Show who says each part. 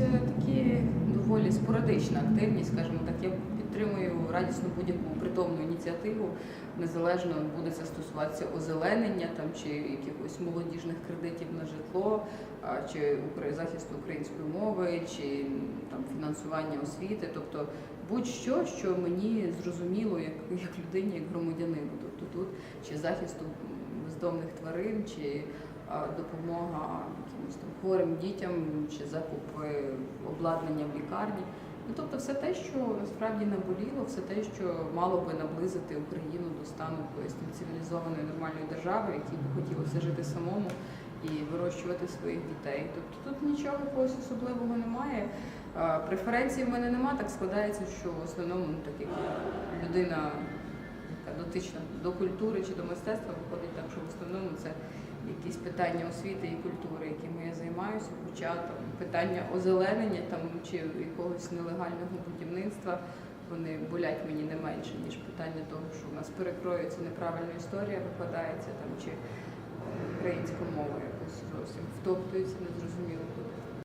Speaker 1: е, такі доволі спорадична активність, скажімо так. Я підтримую радісно будь-яку притомну ініціативу, незалежно буде це стосуватися озеленення там чи якихось молодіжних кредитів на житло, чи захисту української мови, чи там фінансування освіти, тобто будь-що, що мені зрозуміло як, як людині, як громадянину. Тобто тут чи захисту бездомних тварин, чи допомога якимось там хворим дітям, чи закупи обладнання в лікарні. Ну, тобто все те, що насправді наболіло, все те, що мало би наблизити Україну до стану якоїсь цивілізованої нормальної держави, в якій би хотілося жити самому і вирощувати своїх дітей. Тобто тут нічого якогось особливого немає. Преференцій в мене нема, так складається, що в основному ну, так як людина яка до культури чи до мистецтва, виходить так, що в основному це якісь питання освіти і культури, якими я займаюся, хоча там питання озеленення там чи якогось нелегального будівництва. Вони болять мені не менше, ніж питання того, що в нас перекроюється неправильна історія, викладається там чи українська мова якось зовсім втоптується, незрозуміло.